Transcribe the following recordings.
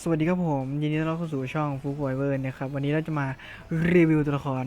สวัสดีครับผมยินดีต้อนรับเข้าสู่ช่องฟูฟอยเวอร์นะครับ วันนี้เราจะมารีวิวตัวละคร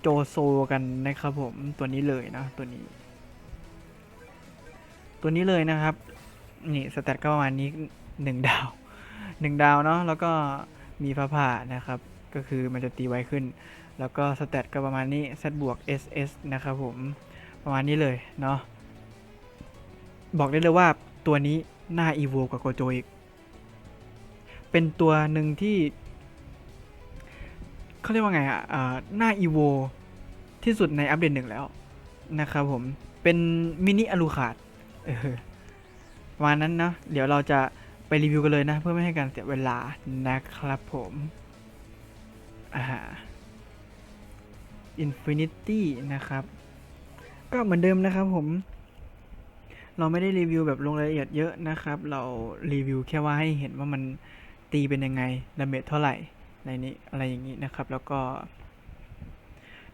โจโซกันนะครับผมตัวนี้เลยนะตัวนี้ ตัวนี้เลยนะครับนี่สแตทก็ประมาณนี้หนึ่งดาวหนึ่งดาวเนาะแล้วก็มีฟ้าผ่านะครับ ก็คือมันจะตีไวขึ้น แล้วก็สแตทก็ประมาณนี้ Z บวก SS นะครับผมประมาณนี้เลยเนาะบอกได้เลยว่าตัวนี้หน่าอีโวกว่าโกโจอีก เป็นตัวหนึ่งที่เขาเรียกว่าไงอะหน้าอีโวที่สุดในอัปเดตหนึ่งแล้วนะครับผม เป็นมินิอลูคาดเออประมานั้นเนาะเดี๋ยวเราจะไปรีวิวกันเลยนะ เพื่อไม่ให้การเสียเวลานะครับผมอ่า Infinity นะครับ ก็เหมือนเดิมนะครับผม เราไม่ได้รีวิวแบบลงรายละเอียดเยอะนะครับ เรารีวิวแค่ว่าให้เห็นว่ามัน ตีเป็นยังไงดาเมจเท่าไหร่ในนี้อะไรอย่างนี้นะครับ แล้วก็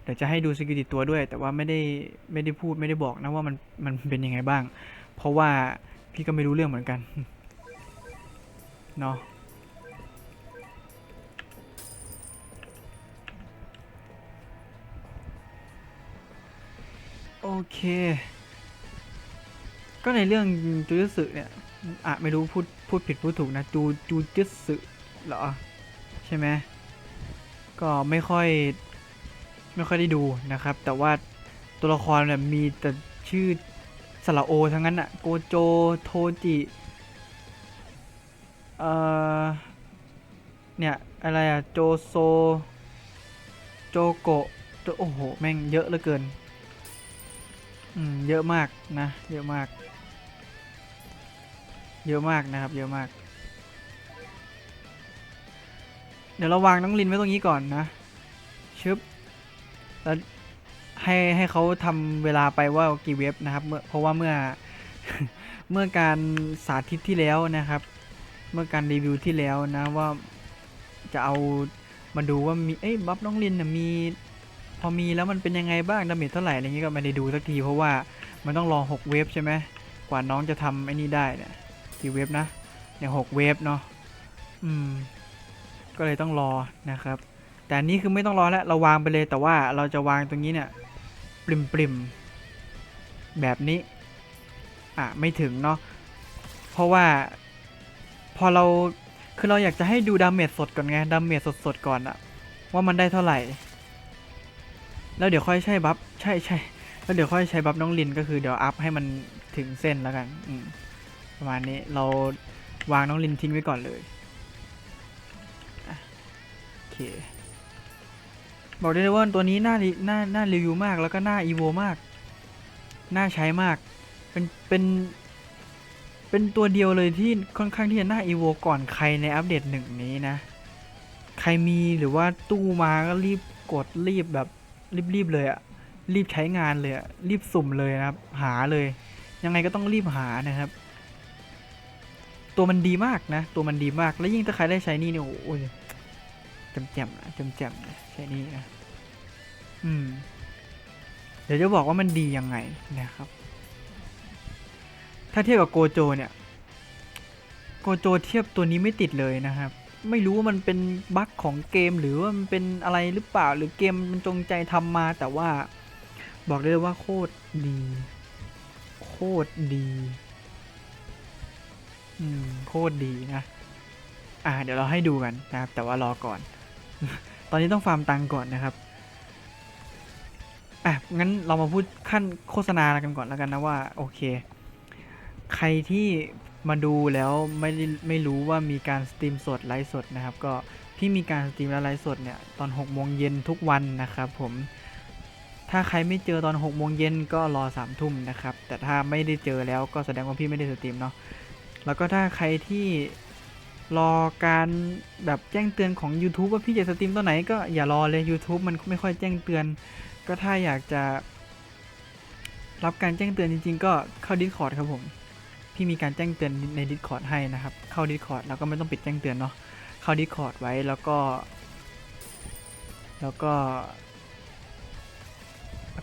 เดี๋ยวจะให้ดูสกิลติดตัวด้วย แต่ว่าไม่ได้ไม่ได้พูดไม่ได้บอกนะว่ามันมันเป็นยังไงบ้าง เพราะว่าพี่ก็ไม่รู้เรื่องเหมือนกันเนาะโอเค ก็ในเรื่องจูจุสึเนี่ย อะไม่รู้พูดพูดผิดพูดถูกนะจูจูจิสึเหรอ ใช่ไหมก็ไม่ค่อยไม่ค่อยได้ดูนะครับ แต่ว่าตัวละครเนี่ยมีแต่ชื่อสระโอทั้งนั้นอะโกโจโทจิเอ่อเนี่ย อะไรอะโจโซ โจโกโจโอ้โห แม่งเยอะเหลือเกิน อืม เยอะมากนะ เยอะมาก เยอะมากนะครับ เยอะมาก เดี๋ยวเราวางน้องลินไว้ตรงนี้ก่อนนะชึบแล้วให้ให้เขาทำเวลาไปว่ากี่เว็บนะครับเมื่อเพราะว่าเมื่อเมื่อการสาธิตที่แล้วนะครับ เมื่อการรีวิวที่แล้วนะว่าจะเอามาดูว่ามีเอ้ยบัฟน้องลินนะมีพอมีแล้วมันเป็นยังไงบ้างดาเมจเท่าไหร่อะไรเงี้ยก็ไม่ได้ดูสักทีเพราะว่ามันต้องรอ 6 เวฟใช่ไหมกว่าน้องจะทำไอ้นี่ได้เนี่ย กี่เว็บนะเนี่ยหกเว็บเนาะอืม ก็เลยต้องรอนะครับ แต่นี้คือไม่ต้องรอแล้วเราวางไปเลยแต่ว่าเราจะวางตรงนี้เนี่ยปริมปริมแบบนี้ อะไม่ถึงเนาะเพราะว่า พอเราคือเราอยากจะให้ดูดาเมจสดก่อนไงดาเมจสดๆก่อนอะว่ามันได้เท่าไหร่ แล้วเดี๋ยวค่อยใช้บัฟใช่ใช่แล้วเดี๋ยวค่อยใช้บัฟน้องลินก็คือเดี๋ยวอัพให้มันถึงเส้นแล้วกัน อืม ประมาณนี้เราวางน้องลินทิ้งไว้ก่อนเลยโอเคบอกได้เลยว่าตัวนี้น่าน่าน่ารีวิวมากแล้วก็น่าอีโวมาก น่าใช้มาก เป็นเป็นเป็นตัวเดียวเลยที่ค่อนข้างที่จะน่าอีโวก่อนใครในอัปเดตหนึ่งนี้นะ ใครมีหรือว่าตู้มาก็รีบกดรีบแบบรีบๆเลยอะรีบใช้งานเลยอะรีบสุ่มเลยนะครับ หาเลย ยังไงก็ต้องรีบหานะครับ ตัวมันดีมากนะ ตัวมันดีมาก แล้วยิ่งถ้าใครได้ใช้นี่เนี่ยโอ้ยจำแจมนะจำแจมนะใช้นี่นะ อืม เดี๋ยวจะบอกว่ามันดียังไงนะครับ ถ้าเทียบกับโกโจเนี่ยโกโจเทียบตัวนี้ไม่ติดเลยนะครับ ไม่รู้ว่ามันเป็นบั๊กของเกมหรือว่ามันเป็นอะไรหรือเปล่า หรือเกมมันจงใจทำมา แต่ว่าบอกได้เลยว่าโคตรดี โคตรดี อืมโคตรดีนะ อ่า เดี๋ยวเราให้ดูกันนะครับ แต่ว่ารอก่อน ตอนนี้ต้องฟาร์มตังก่อนนะครับ อะ งั้นเรามาพูดขั้นโฆษณากันก่อนแล้วกันนะว่า โอเค ใครที่มาดูแล้วไม่ได้ไม่รู้ว่ามีการสตรีมสดไลฟ์สดนะครับ ก็พี่มีการสตรีมและไลฟ์สดเนี่ยตอน6โมงเย็นทุกวันนะครับ ผมถ้าใครไม่เจอตอน6โมงเย็นก็รอ3ทุ่มนะครับ แต่ถ้าไม่ได้เจอแล้วก็แสดงว่าพี่ไม่ได้สตรีมเนาะ แล้วก็ถ้าใครที่รอการแบบแจ้งเตือนของ YouTube ว่าพี่จะสตรีมตอนไหนก็อย่ารอเลย YouTube มันไม่ค่อยแจ้งเตือน ก็ถ้าอยากจะรับการแจ้งเตือนจริง ๆ ก็เข้า Discord ครับผม พี่มีการแจ้งเตือนใน Discord ให้นะครับ เข้า Discord แล้วก็ไม่ต้องปิดแจ้งเตือนเนาะ เข้า Discord ไว้แล้วก็ แล้วก็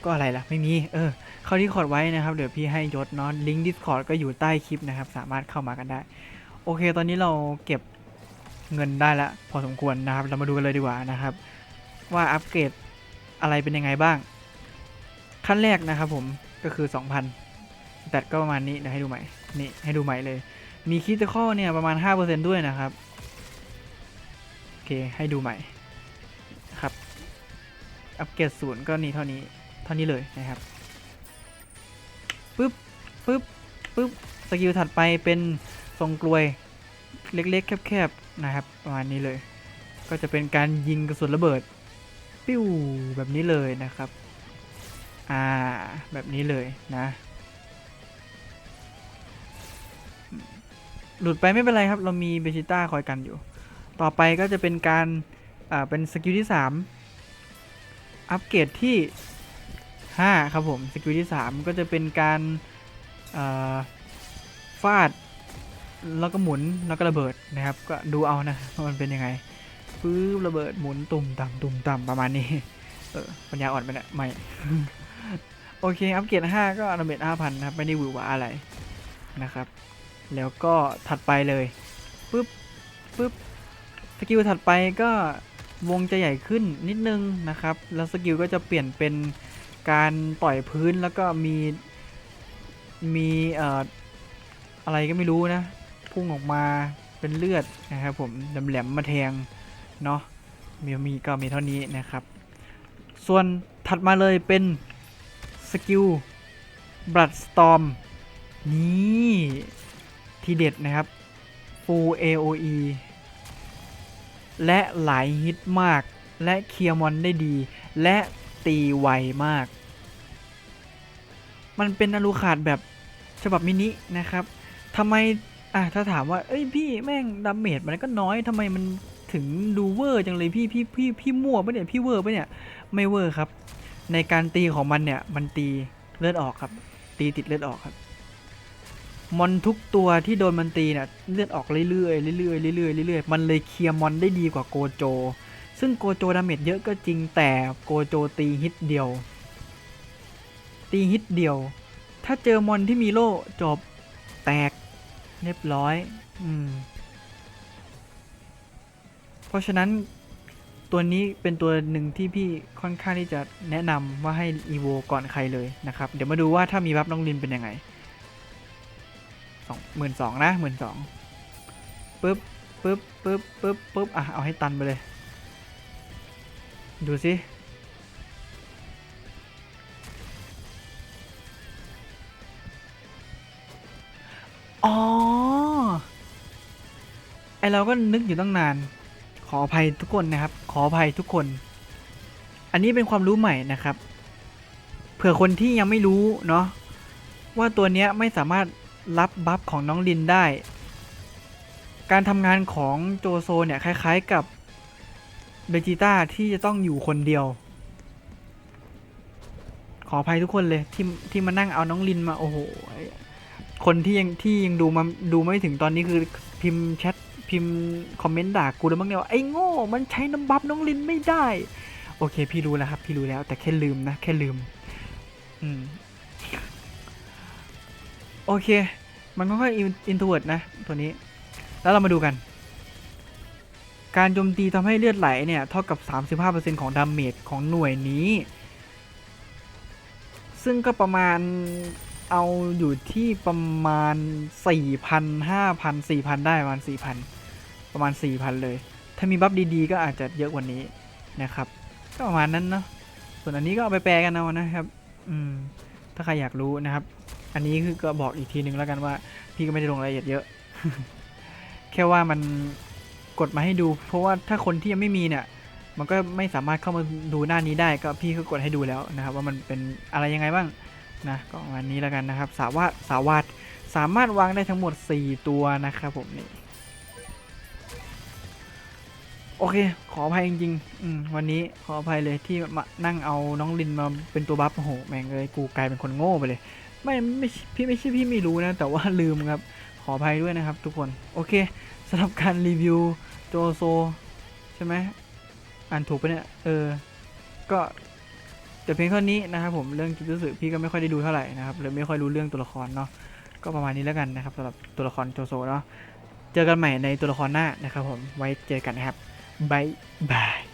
ก็อะไรล่ะ ไม่มี เออ เข้า Discord ไว้นะครับ เดี๋ยวพี่ให้ยศเนาะ ลิงก์ Discord ก็อยู่ใต้คลิปนะครับ สามารถเข้ามากันได้ โอเค ตอนนี้เราเก็บเงินได้ล้วพอสมควรนะครับ เรามาดูกันเลยดีกว่านะครับ ว่าอัปเกรดอะไรเป็นยังไงบ้าง ขั้นแรกนะครับผม ก็คือ 2,000แต่ก็ประมาณนี้ เดี๋ยวให้ดูใหม่ นี่ให้ดูใหม่เลย มีคิดข้อเนี่ยประมาณ 5%ด้วยนะครับ โอเค ให้ดูใหม่ครับ อัปเกรดศูนย์ก็นี่เท่านี้ ท่านี้เลยนะครับปึ๊บปึ๊บปึ๊บสกิลถัดไปเป็นทรงกลวยเล็กๆ แคบๆ นะครับ ประมาณนี้เลย ก็จะเป็นการยิงกระสุนระเบิด ปิ้วแบบนี้เลยนะครับ อ่า แบบนี้เลยนะ หลุดไปไม่เป็นไรครับ เรามีเบจิต้าคอยกันอยู่ ต่อไปก็จะเป็นการ อ่า เป็นสกิลที่ 3 อัปเกรดที่ 5 ครับผมสกิลที่ 3 ก็จะเป็นการาฟาด แล้วก็หมุนแล้วก็ระเบิดนะครับ ก็ดูเอานะมันเป็นยังไงปื้บระเบิดหมุนตุ่มต่ำตุ่มต่ำประมาณนี้เออปัญญาอ่อนไปเนี่ยไม่ โอเค อัปเกรด5 ก็ดาเมจ5,000นะครับ ไม่ได้หวือหวาอะไรนะครับ แล้วก็ถัดไปเลยปึ๊บปึ๊บสกิลถัดไปก็วงจะใหญ่ขึ้นนิดนึงนะครับ แล้วสกิลก็จะเปลี่ยนเป็น การต่อยพื้นแล้วก็มีมีเอ่ออะไรก็ไม่รู้นะ พุ่งออกมาเป็นเลือดนะครับผมแหลมๆมาแทงเนาะมีมีก็มีเท่านี้นะครับ ส่วนถัดมาเลยเป็นสกิล Blood Storm นี่ทีเด็ดนะครับ Full AOE และหลายฮิตมาก และเคลียร์มอนได้ดี และตีไวมาก มันเป็นอลูขาดแบบฉบับมินินะครับทำไมอะถ้าถามว่าเอ้ยพี่แม่งดาเมจมันก็น้อยทำไมมันถึงดูเวอร์จังเลยพี่พี่พี่พี่มั่วปะเนี่ยพี่เวอร์ปะเนี่ยไม่เวอร์ครับ ในการตีของมันเนี่ยมันตีเลือดออกครับ ตีติดเลือดออกครับมอนทุกตัวที่โดนมันตีเนี่ยเลือดออกเรื่อยๆเรื่อยๆเรื่อยๆเรื่อยๆมันเลยเคลียร์มอนได้ดีกว่าโกโจ ซึ่งโกโจดาเมจเยอะก็จริงแต่โกโจตีฮิตเดียว ตีฮิตเดียว ถ้าเจอมอนที่มีโล่จบแตกเรียบร้อย อืม เพราะฉะนั้นตัวนี้เป็นตัวหนึ่งที่พี่ค่อนข้างที่จะแนะนำว่าให้อีโวก่อนใครเลยนะครับ เดี๋ยวมาดูว่าถ้ามีบัฟน้องลินเป็นยังไงสองหมื่นสองนะหมื่นสองปึ๊บปึ๊บปึ๊บปึ๊บปึ๊บอะ เอาให้ตันไปเลย ดูสิ อ๋อ ไอเราก็นึกอยู่ตั้งนาน ขออภัยทุกคนนะครับ ขออภัยทุกคน อันนี้เป็นความรู้ใหม่นะครับ เผื่อคนที่ยังไม่รู้เนาะว่าตัวเนี้ยไม่สามารถรับบัฟของน้องลินได้ การทำงานของโจโซเนี่ยคล้ายๆกับเบจิต้าที่จะต้องอยู่คนเดียว ขออภัยทุกคนเลยที่ที่มานั่งเอาน้องลินมาโอ้โห คนที่ยังที่ยังดูมาดูไม่ถึงตอนนี้คือพิมพ์แชทพิมพ์คอมเมนต์ด่ากูแล้วมั้งเนี่ยว่าไอ้โง่มันใช้น้ำบัฟน้องลินไม่ได้ โอเค พี่รู้แล้วครับ พี่รู้แล้ว แต่แค่ลืมนะ แค่ลืม อืม โอเค มันค่อยๆอินทเวิร์ดนะ ตัวนี้ แล้วเรามาดูกัน การโจมตีทำให้เลือดไหลเนี่ย เท่ากับ 35%ของดาเมจของหน่วยนี้ ซึ่งก็ประมาณ เอาอยู่ที่ประมาณ4,000 5,000 4,000ได้ประมาณ4,000ประมาณ4,000เลย ถ้ามีบัฟดีๆ ก็อาจจะเยอะกว่านี้นะครับ ก็ประมาณนั้นเนาะส่วนอันนี้ก็เอาไปแปลกันเอานะครับ อืม ถ้าใครอยากรู้นะครับ อันนี้คือก็บอกอีกทีนึงแล้วกันว่า พี่ก็ไม่ได้ลงรายละเอียดเยอะ แค่ว่ามันกดมาให้ดู เพราะว่าถ้าคนที่ยังไม่มีเนี่ยมันก็ไม่สามารถเข้ามาดูหน้านี้ได้ก็พี่ก็กดให้ดูแล้วนะครับ ว่ามันเป็นอะไรยังไงบ้าง นะก็ประมาณนี้แล้วกันนะครับ สาวาดสาวาดสามารถวางได้ทั้งหมด 4 ตัวนะครับผมนี่โอเค ขออภัยจริงๆวันนี้ขออภัยเลยที่มานั่งเอาน้องลินมาเป็นตัวบัฟโอ้โหแม่งเลยกูกลายเป็นคนโง่ไปเลย ไม่ไม่พี่ไม่ใช่พี่ไม่รู้นะ แต่ว่าลืมครับ ขออภัยด้วยนะครับ ทุกคนโอเคสำหรับการรีวิวโจโซ ใช่ไหมอ่านถูกปะเนี่ย เออ ก็ แต่เพียงเท่านี้นะครับผมเรื่องจิตสึพี่ก็ไม่ค่อยได้ดูเท่าไหร่นะครับเลยไม่ค่อยรู้เรื่องตัวละครเนาะก็ประมาณนี้แล้วกันนะครับสำหรับตัวละครโจโซเนาะเจเจอกันใหม่ในตัวละครหน้านะครับผมไว้เจอกันนะครับบายบาย